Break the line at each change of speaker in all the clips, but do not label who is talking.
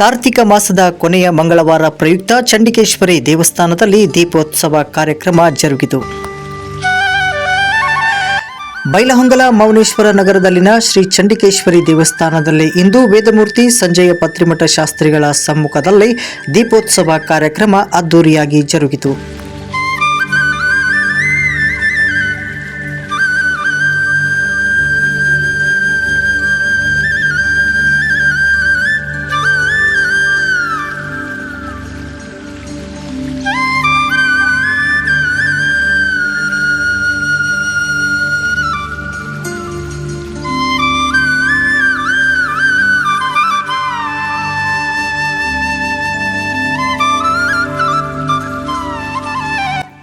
ಕಾರ್ತಿಕ ಮಾಸದ ಕೊನೆಯ ಮಂಗಳವಾರ ಪ್ರಯುಕ್ತ ಚಂಡಿಕೇಶ್ವರಿ ದೇವಸ್ಥಾನದಲ್ಲಿ ದೀಪೋತ್ಸವ ಕಾರ್ಯಕ್ರಮ ಜರುಗಿತು. ಬೈಲಹೊಂಗಲ ಮೌನೇಶ್ವರ ನಗರದಲ್ಲಿನ ಶ್ರೀ ಚಂಡಿಕೇಶ್ವರಿ ದೇವಸ್ಥಾನದಲ್ಲಿ ಇಂದು ವೇದಮೂರ್ತಿ ಸಂಜಯ ಪತ್ರಿಮಠ ಶಾಸ್ತ್ರಿಗಳ ಸಮ್ಮುಖದಲ್ಲಿ ದೀಪೋತ್ಸವ ಕಾರ್ಯಕ್ರಮ ಅದ್ದೂರಿಯಾಗಿ ಜರುಗಿತು.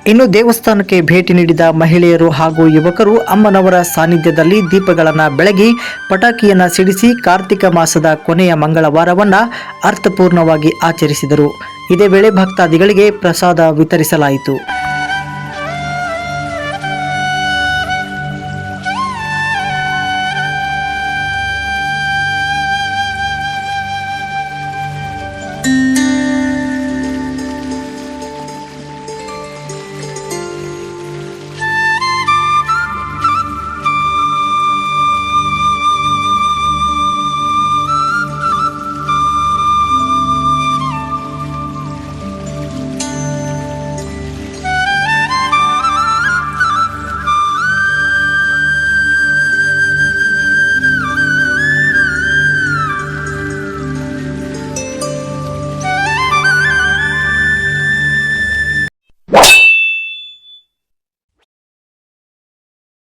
ಇನ್ನು ದೇವಸ್ಥಾನಕ್ಕೆ ಭೇಟಿ ನೀಡಿದ ಮಹಿಳೆಯರು ಹಾಗೂ ಯುವಕರು ಅಮ್ಮನವರ ಸಾನ್ನಿಧ್ಯದಲ್ಲಿ ದೀಪಗಳನ್ನು ಬೆಳಗಿ ಪಟಾಕಿಯನ್ನು ಸಿಡಿಸಿ ಕಾರ್ತಿಕ ಮಾಸದ ಕೊನೆಯ ಮಂಗಳವಾರವನ್ನು ಅರ್ಥಪೂರ್ಣವಾಗಿ ಆಚರಿಸಿದರು. ಇದೇ ವೇಳೆ ಭಕ್ತಾದಿಗಳಿಗೆ ಪ್ರಸಾದ ವಿತರಿಸಲಾಯಿತು. thank you